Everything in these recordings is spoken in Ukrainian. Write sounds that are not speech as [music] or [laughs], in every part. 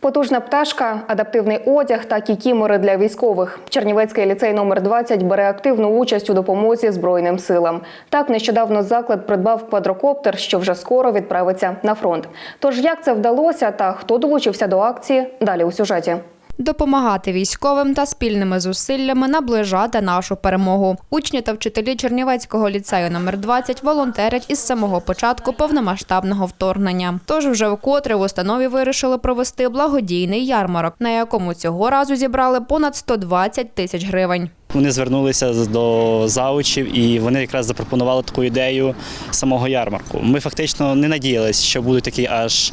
Потужна пташка, адаптивний одяг та кікімори для військових. Чернівецький ліцей номер 20 бере активну участь у допомозі Збройним силам. Так нещодавно заклад придбав квадрокоптер, що вже скоро відправиться на фронт. Тож як це вдалося та хто долучився до акції? Далі у сюжеті. Допомагати військовим та спільними зусиллями наближати нашу перемогу. Учні та вчителі Чернівецького ліцею номер 20 волонтерять із самого початку повномасштабного вторгнення. Тож вже вкотре в установі вирішили провести благодійний ярмарок, на якому цього разу зібрали понад 120 тисяч гривень. Вони звернулися до заучів і вони якраз запропонували таку ідею самого ярмарку. Ми фактично не надіялися, що буде такий аж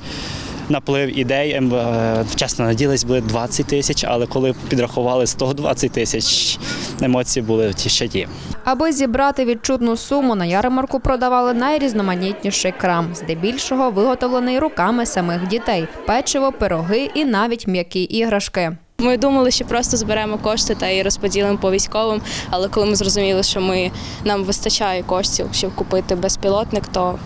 наплив ідей. Ем, е, Чесно надіялись, були 20 тисяч, але коли підрахували 120 тисяч, емоції були ті ще ті. Аби зібрати відчутну суму, на ярмарку продавали найрізноманітніший крам, здебільшого виготовлений руками самих дітей: печиво, пироги і навіть м'які іграшки. Ми думали, що просто зберемо кошти та і розподілимо по військовим. Але коли ми зрозуміли, що ми нам вистачає коштів, щоб купити безпілотник, то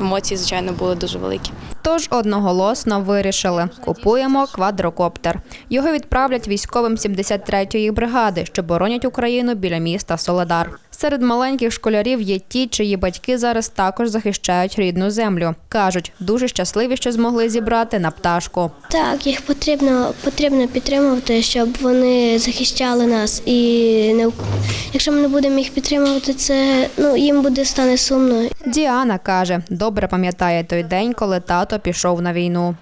емоції, звичайно, були дуже великі. Тож одноголосно вирішили – купуємо квадрокоптер. Його відправлять військовим 73-ї бригади, що боронять Україну біля міста Соледар. Серед маленьких школярів є ті, чиї батьки зараз також захищають рідну землю. Кажуть, дуже щасливі, що змогли зібрати на пташку. Так, їх потрібно, потрібно підтримувати, щоб вони захищали нас. І не, якщо ми не будемо їх підтримувати, це ну, їм буде стане сумно. Діана каже, добре пам'ятає той день, коли тато пішов на війну.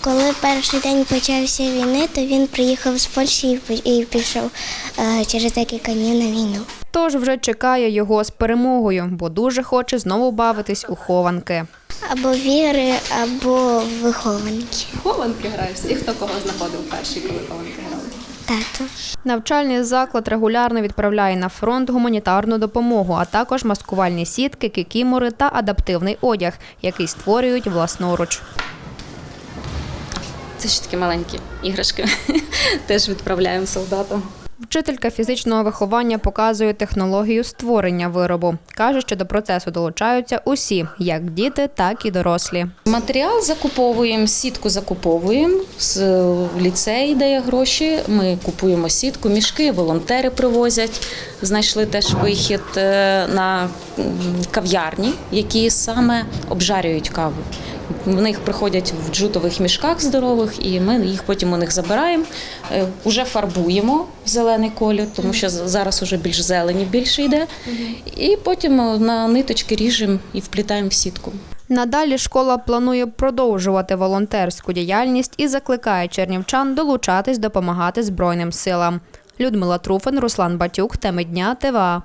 Коли перший день почався війни, то він приїхав з Польщі і пішов е, через декілька днів на війну. Тож вже чекає його з перемогою, бо дуже хоче знову бавитись у хованки. Або віри, або вихованки. Хованки граєшся? І хто кого знаходив перший, коли хованки грали? Тато. Навчальний заклад регулярно відправляє на фронт гуманітарну допомогу, а також маскувальні сітки, кікімори та адаптивний одяг, який створюють власноруч. Це ж такі маленькі іграшки. [laughs] Теж відправляємо солдатам. Вчителька фізичного виховання показує технологію створення виробу. Каже, що до процесу долучаються усі, як діти, так і дорослі. Матеріал закуповуємо, сітку закуповуємо. З ліцей дає гроші. Ми купуємо сітку, мішки, волонтери привозять. Знайшли теж вихід е, на кав'ярні, які саме обжарюють каву. В них приходять в джутових мішках здорових, і ми їх потім у них забираємо, е, уже фарбуємо в зелений колір, тому що зараз уже більш зелені більше йде. І потім е, на ниточки ріжемо і вплітаємо в сітку. Надалі школа планує продовжувати волонтерську діяльність і закликає чернівчан долучатись допомагати Збройним силам. Людмила Труфан, Руслан Батюк, теми дня ТВА.